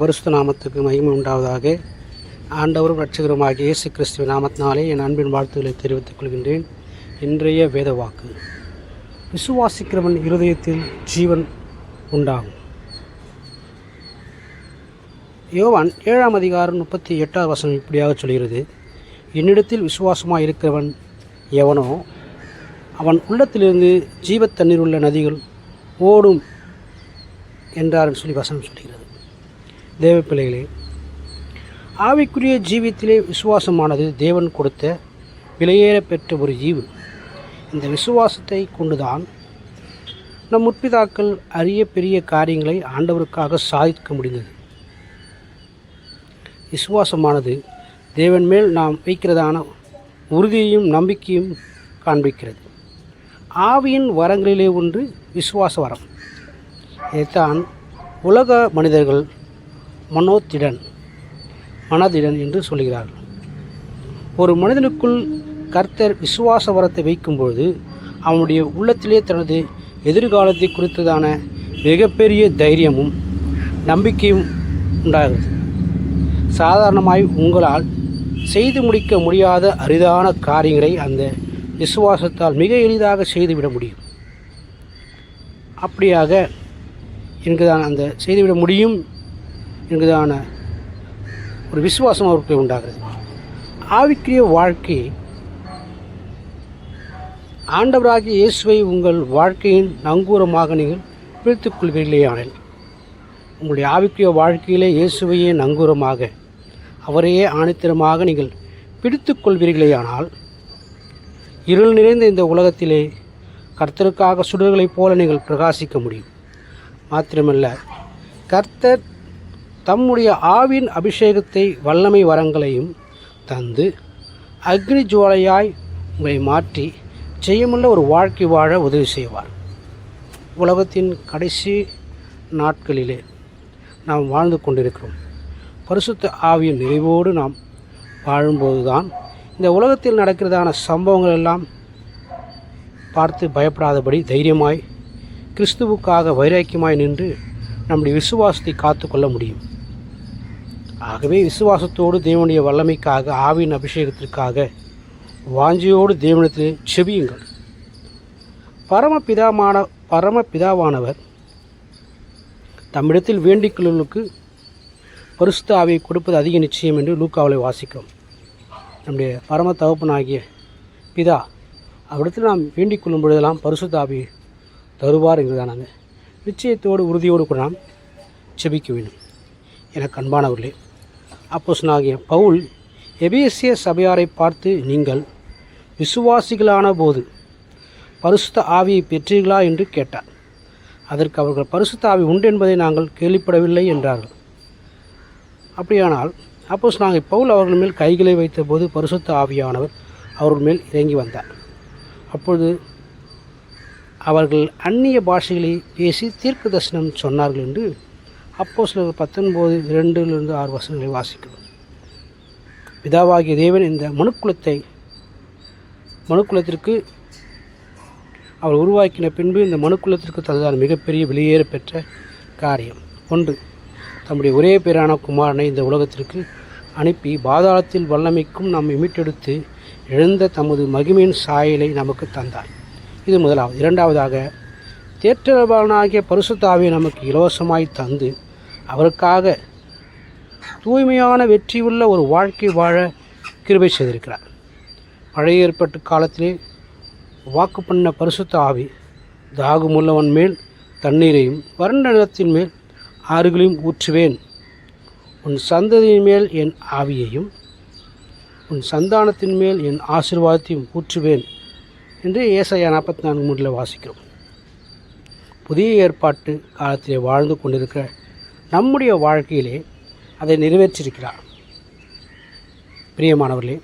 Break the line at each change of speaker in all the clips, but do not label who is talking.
பரிசுத்த நாமத்துக்கு மகிமை உண்டாவதாக. ஆண்டவரும் ரட்சகருமாகிய இயேசு கிறிஸ்துவ நாமத்தினாலே என் அன்பின் வாழ்த்துக்களை தெரிவித்துக் கொள்கின்றேன். இன்றைய வேத வாக்கு விசுவாசிக்கிறவன் இருதயத்தில் ஜீவன் உண்டாகும். யோவான் ஏழாம் அதிகாரம் முப்பத்தி எட்டாவது வசனம் இப்படியாக சொல்கிறது. என்னிடத்தில் விசுவாசமாக இருக்கிறவன் எவனோ அவன் உள்ளத்திலிருந்து ஜீவத் தண்ணீர் உள்ள நதிகள் ஓடும் என்றார் சொல்லி வசனம் சொல்கிறார் தேவ பிள்ளைகளே ஆவிக்குரிய ஜீவியத்திலே விசுவாசமானது தேவன் கொடுத்த விலையேற பெற்ற ஒரு ஈவு இந்த விசுவாசத்தை கொண்டுதான் நம் முற்பிதாக்கள் அரிய பெரிய காரியங்களை ஆண்டவருக்காக சாதிக்க முடிந்தது. விசுவாசமானது தேவன் மேல் நாம் வைக்கிறதான உறுதியையும் நம்பிக்கையும் காண்பிக்கிறது. ஆவியின் வரங்களிலே ஒன்று விசுவாச வரம். இதைத்தான் உலக மனிதர்கள் மனோத்திடன் மனதிடன் என்று சொல்கிறார்கள் ஒரு மனிதனுக்குள் கர்த்தர் விசுவாச வரத்தை வைக்கும்பொழுது அவனுடைய உள்ளத்திலே தனது எதிர்காலத்தை குறித்ததான மிகப்பெரிய தைரியமும் நம்பிக்கையும் உண்டாகிறது. சாதாரணமாய் உங்களால் செய்து முடிக்க முடியாத அரிதான காரியங்களை அந்த விசுவாசத்தால் மிக எளிதாக செய்துவிட முடியும். அப்படியாக என்கிறதான அந்த செய்துவிட முடியும் என்கிறதான ஒரு விசுவாசம் அவருக்கு உண்டாகிறது. ஆவிக்குரிய வாழ்க்கை ஆண்டவராகிய இயேசுவை உங்கள் வாழ்க்கையின் நங்கூரமாக நீங்கள் பிரித்துக் கொள்வீர்களேயானில் உங்களுடைய ஆவிக்குரிய வாழ்க்கையிலே இயேசுவையே நங்கூரமாக அவரையே ஆணித்தரமாக நீங்கள் பிடித்துக் கொள்வீர்களேயானால் இருள் நிறைந்த இந்த உலகத்திலே கர்த்தருக்காக சுடர்களைப் போல நீங்கள் பிரகாசிக்க முடியும். மாத்திரமல்ல கர்த்தர் தம்முடைய ஆவின் அபிஷேகத்தை வல்லமை வரங்களையும் தந்து அக்னி ஜுவாலையாய் உங்களை மாற்றி ஜெயமுள்ள ஒரு வாழ்க்கை வாழ உதவி செய்வார். உலகத்தின் கடைசி நாட்களிலே நாம் வாழ்ந்து கொண்டிருக்கிறோம். பரிசுத்த ஆவியின் நிறைவோடு நாம் வாழும்போது தான் இந்த உலகத்தில் நடக்கிறதான சம்பவங்கள் எல்லாம் பார்த்து பயப்படாதபடி தைரியமாய் கிறிஸ்துவுக்காக வைராக்கியமாய் நின்று நம்முடைய விசுவாசத்தை காத்து கொள்ள முடியும். ஆகவே விசுவாசத்தோடு தேவனுடைய வல்லமைக்காக ஆவின் அபிஷேகத்திற்காக வாஞ்சியோடு தேவனத்தில் செபியுங்கள். பரமபிதாமான பரமபிதாவானவர் தம்மிடத்தில் வேண்டிக்கொள்ளுக்கு பரிசுத்த ஆவியை கொடுப்பது அதிக நிச்சயம் என்று லூக்காவலை வாசிக்கிறோம். நம்முடைய பரம தகப்பனாகிய பிதா அவரிடத்தில் நாம் வேண்டிக் கொள்ளும் பொழுதெல்லாம் பரிசுத்த ஆவி தருவார் என்கிறதானாங்க நிச்சயத்தோடு உறுதியோடு கூட நாம் செபிக்க வேண்டும். எனக்கு அன்பானவர்களே அப்போஸ்தலனாகிய பவுல் எபேசிய சபையாரை பார்த்து நீங்கள் விசுவாசிகளான போது பரிசுத்த ஆவியை பெற்றீர்களா? என்று கேட்டார். அதற்கு அவர்கள் பரிசுத்த ஆவி உண்டு என்பதை நாங்கள் கேள்விப்படவில்லை என்றார்கள். அப்படியானால் அப்போஸ் நாங்கள் பவுல் அவர்கள் மேல் கைகளை வைத்தபோது பரிசுத்த ஆவியானவர் அவர்கள் மேல் இறங்கி வந்தார். அப்பொழுது அவர்கள் அந்நிய பாஷைகளை பேசி தீர்க்க தரிசனம் சொன்னார்கள் என்று அப்போ சில பத்தொன்பது இரண்டுலேருந்து ஆறு வசனங்களை வாசிக்கிறோம். பிதாவாகிய தேவன் இந்த மனுக்குலத்தை மனுக்குலத்திற்கு அவர் உருவாக்கின பின்பு இந்த மனுக்குலத்திற்கு தந்ததான மிகப்பெரிய வெளியேற பெற்ற காரியம். ஒன்று தம்முடைய ஒரே பேரான குமாரனை இந்த உலகத்திற்கு அனுப்பி பாதாளத்தில் வல்லமைக்கும் நாம் மீட்டெடுத்து எழுந்த தமது மகிமையின் சாயலை நமக்கு தந்தார். இது முதலாவது. இரண்டாவதாக தேற்றரபாலனாகிய பரிசுத்தாவை நமக்கு இலவசமாய் தந்து அவருக்காக தூய்மையான வெற்றியுள்ள ஒரு வாழ்க்கை வாழ கிருபை செய்திருக்கிறார். பழைய ஏற்பட்ட காலத்திலே வாக்கு பண்ண பரிசுத்த ஆவி தாகமுள்ளவன் மேல் தண்ணீரையும் வறண்ட நிலத்தின் மேல் ஆறுகளையும் ஊற்றுவேன். உன் சந்ததியின் மேல் என் ஆவியையும் உன் சந்தானத்தின் மேல் என் ஆசிர்வாதத்தையும் ஊற்றுவேன் என்று ஏசையா நாற்பத்தி நான்கு மூன்றில் வாசிக்கிறோம். புதிய ஏற்பாட்டு காலத்திலே வாழ்ந்து கொண்டிருக்கிற நம்முடைய வாழ்க்கையிலே அதை நிறைவேற்றியிருக்கிறார். பிரியமானவர்களே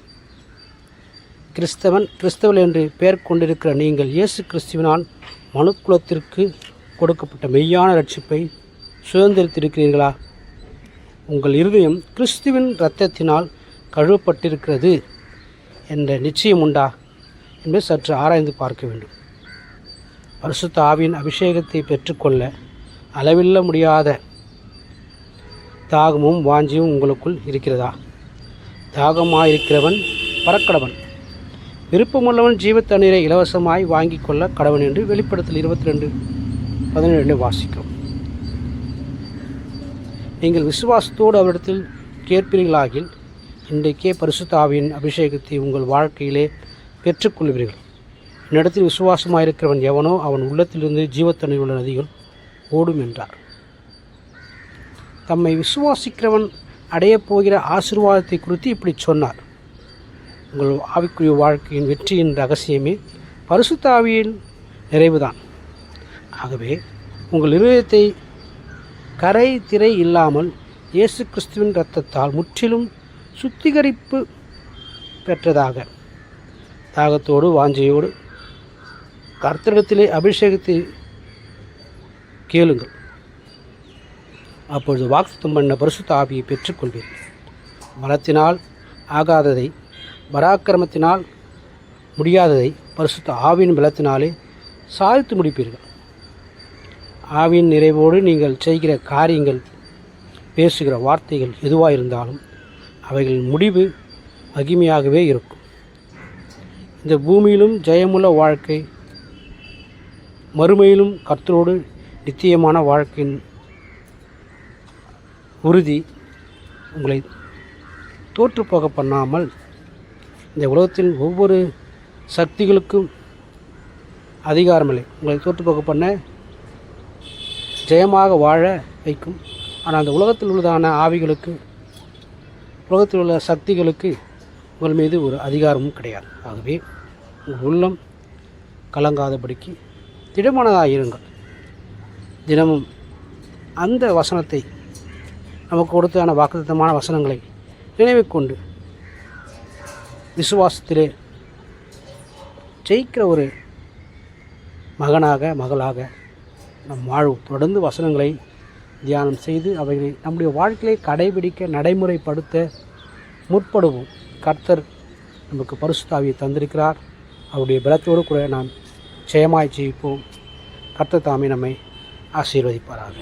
கிறிஸ்தவன் கிறிஸ்தவன் என்று பெயர் கொண்டிருக்கிற நீங்கள் இயேசு கிறிஸ்துவினால் மனுக்குலத்திற்கு கொடுக்கப்பட்ட மெய்யான ரட்சிப்பை சுதந்திரித்திருக்கிறீர்களா? உங்கள் இருதயம் கிறிஸ்துவின் இரத்தத்தினால் கழுவப்பட்டிருக்கிறது என்ற நிச்சயம் உண்டா என்பதை சற்று ஆராய்ந்து பார்க்க வேண்டும். பரிசுத்த ஆவியின் அபிஷேகத்தை பெற்றுக்கொள்ள அளவில்ல முடியாத தாகமும் வாஞ்சியும் உங்களுக்குள் இருக்கிறதா? தாகமாயிருக்கிறவன் பறக்கடவன் விருப்பமுள்ளவன் ஜீவத்தண்ணீரை இலவசமாய் வாங்கி கொள்ள கடவன் என்று வெளிப்படத்தில் இருபத்தி ரெண்டு பதினேழு வாசிக்கும் நீங்கள் விசுவாசத்தோடு அவரிடத்தில் கேட்பீர்களாகில் இன்றைக்கே பரிசுத்தாவியின் அபிஷேகத்தை உங்கள் வாழ்க்கையிலே பெற்றுக்கொள்வீர்கள். என்னிடத்தில் விசுவாசமாயிருக்கிறவன் எவனோ அவன் உள்ளத்திலிருந்து ஜீவத்தண்ணீர் உள்ள நதிகள் ஓடும் என்றார். தம்மை விசுவாசிக்கிறவன் அடையப் போகிற ஆசிர்வாதத்தை குறித்து இப்படி சொன்னார். உங்கள் ஆவிக்குரிய வாழ்க்கையின் வெற்றியின் ரகசியமே பரிசுத்தாவியின் நிறைவுதான். ஆகவே உங்கள் இருதயத்தை கரை திரை இல்லாமல் இயேசு கிறிஸ்துவின் இரத்தத்தால் முற்றிலும் சுத்திகரிப்பு பெற்றதாக தாகத்தோடு வாஞ்சையோடு கர்த்தகத்திலே அபிஷேகத்தை கேளுங்கள். அப்பொழுது வாக்குத்தம் பண்ண பரிசுத்த ஆவியை பெற்றுக்கொள்வீர்கள் பலத்தினால் ஆகாததை பராக்கிரமத்தினால் முடியாததை பரிசுத்த ஆவியின் பலத்தினாலே சாதித்து முடிப்பீர்கள். ஆவியின் நிறைவோடு நீங்கள் செய்கிற காரியங்கள் பேசுகிற வார்த்தைகள் எதுவாக இருந்தாலும் அவைகளின் முடிவு மகிமையாகவே இருக்கும். இந்த பூமியிலும் ஜெயமுள்ள வாழ்க்கை மறுமையிலும் கர்த்தரோடு நித்தியமான வாழ்க்கையின் உறுதி. உங்களை தோற்றுப்போக பண்ணாமல் இந்த உலகத்தின் ஒவ்வொரு சக்திகளுக்கும் அதிகாரமில்லை. உங்களை தோற்றுப்போக பண்ண ஜெயமாக வாழ வைக்கும். ஆனால் அந்த உலகத்தில் உள்ளதான ஆவிகளுக்கு உலகத்தில் உள்ள சக்திகளுக்கு உங்கள் மீது ஒரு அதிகாரமும் கிடையாது. ஆகவே உங்கள் உள்ளம் கலங்காதபடிக்கு திடமானதாக இருங்கள் தினமும் அந்த வசனத்தை நமக்கு கொடுத்தான வாக்குத்தமான வசனங்களை நினைவு கொண்டு விசுவாசத்திலே ஜெயிக்கிற ஒரு மகனாக மகளாக நம் வாழ்வு தொடர்ந்து வசனங்களை தியானம் செய்து அவைகளை நம்முடைய வாழ்க்கையை கடைபிடிக்க நடைமுறைப்படுத்த முற்படுவோம். கர்த்தர் நமக்கு பரிசுத்தாவியை தந்திருக்கிறார். அவருடைய பலத்தோடு கூட நாம் ஜெயமாய் ஜெயிப்போம். கர்த்தர் தாமே நம்மை ஆசீர்வதிப்பாராக.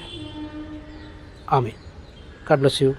ஆமே God bless you.